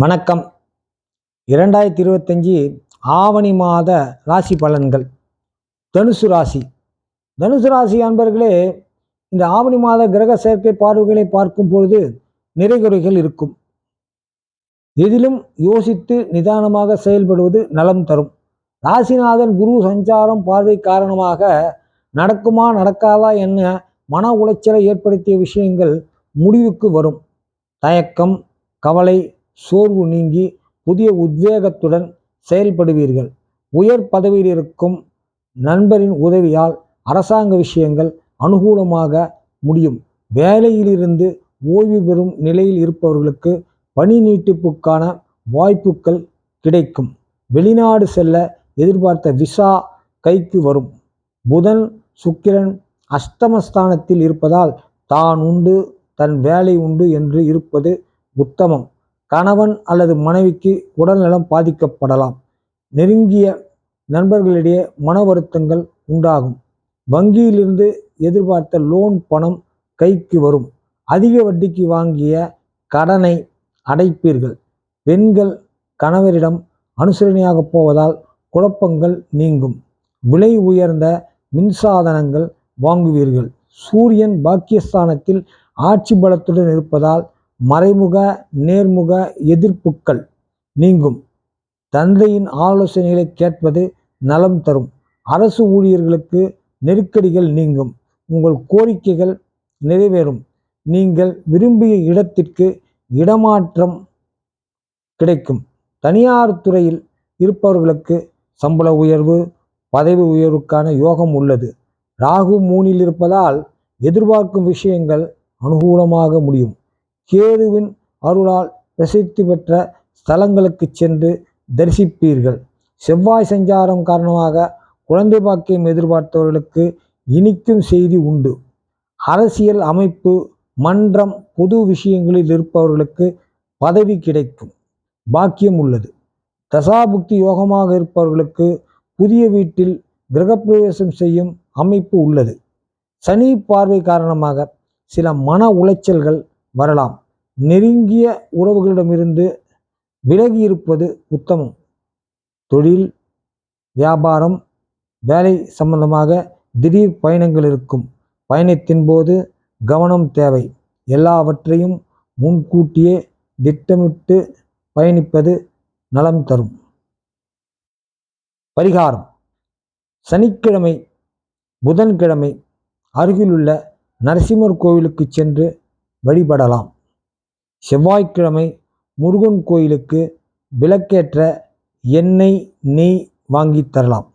வணக்கம். இரண்டாயிரத்தி இருபத்தஞ்சி ஆவணி மாத ராசி பலன்கள். தனுசு ராசி. தனுசு ராசி அன்பர்களே இந்த ஆவணி மாத கிரக சேர்க்கை பார்வைகளை பார்க்கும் பொழுது நிறைகுறைகள் இருக்கும். எதிலும் யோசித்து நிதானமாக செயல்படுவது நலம் தரும். ராசிநாதன் குரு சஞ்சாரம் பார்வை காரணமாக நடக்குமா நடக்காதா என்ன மன உளைச்சலை ஏற்படுத்திய விஷயங்கள் முடிவுக்கு வரும். தயக்கம் கவலை சோர்வு நீங்கி புதிய உத்வேகத்துடன் செயல்படுவீர்கள். உயர் பதவியில் இருக்கும் நண்பரின் உதவியால் அரசாங்க விஷயங்கள் அனுகூலமாக முடியும். வேலையிலிருந்து ஓய்வு பெறும் நிலையில் இருப்பவர்களுக்கு பணி நீட்டிப்புக்கான வாய்ப்புகள் கிடைக்கும். வெளிநாடு செல்ல எதிர்பார்த்த விசா கைக்கு வரும். புதன் சுக்கிரன் அஷ்டமஸ்தானத்தில் இருப்பதால் தான் உண்டு தன் வேலை உண்டு என்று இருப்பது உத்தமம். கணவன் அல்லது மனைவிக்கு உடல்நலம் பாதிக்கப்படலாம். நெருங்கிய நண்பர்களிடையே மன வருத்தங்கள் உண்டாகும். வங்கியிலிருந்து எதிர்பார்த்த லோன் பணம் கைக்கு வரும். அதிக வட்டிக்கு வாங்கிய கடனை அடைப்பீர்கள். பெண்கள் கணவரிடம் அனுசரணையாக போவதால் குழப்பங்கள் நீங்கும். விலை உயர்ந்த மின்சாதனங்கள் வாங்குவீர்கள். சூரியன் பாக்கியஸ்தானத்தில் ஆட்சி பலத்துடன் இருப்பதால் மறைமுக நேர்முக எதிர்ப்புக்கள் நீங்கும். தந்தையின் ஆலோசனைகளை கேட்பது நலம் தரும். அரசு ஊழியர்களுக்கு நெருக்கடிகள் நீங்கும். உங்கள் கோரிக்கைகள் நிறைவேறும். நீங்கள் விரும்பிய இடத்திற்கு இடமாற்றம் கிடைக்கும். தனியார் துறையில் இருப்பவர்களுக்கு சம்பள உயர்வு பதவி உயர்வுக்கான யோகம் உள்ளது. ராகு மூனில் இருப்பதால் எதிர்பார்க்கும் விஷயங்கள் அனுகூலமாக முடியும். கேதுவின் அருளால் பிரசித்தி பெற்ற ஸ்தலங்களுக்கு சென்று தரிசிப்பீர்கள். செவ்வாய் சஞ்சாரம் காரணமாக குழந்தை பாக்கியம் எதிர்பார்த்தவர்களுக்கு இனிக்கும் செய்தி உண்டு. அரசியல் அமைப்பு மன்றம் பொது விஷயங்களில் இருப்பவர்களுக்கு பதவி கிடைக்கும். பாக்கியம் உள்ளது. தசாபுக்தி யோகமாக இருப்பவர்களுக்கு புதிய வீட்டில் கிரகப்பிரவேசம் செய்யும் அமைப்பு உள்ளது. சனி பார்வை காரணமாக சில மன உளைச்சல்கள் வரலாம். நெருங்கிய உறவுகளிடமிருந்து விலகி இருப்பது உத்தமம். தொழில் வியாபாரம் வேலை சம்பந்தமாக திடீர் பயணங்கள் இருக்கும். பயணத்தின் போது கவனம் தேவை. எல்லாவற்றையும் முன்கூட்டியே திட்டமிட்டு பயணிப்பது நலம் தரும். பரிகாரம். சனிக்கிழமை புதன்கிழமை அருகிலுள்ள நரசிம்மர் கோவிலுக்கு சென்று வழிபடலாம். செவ்வாய்க்கிழமை முருகன் கோயிலுக்கு விளக்கேற்ற எண்ணெய் நெய் வாங்கித் தரலாம்.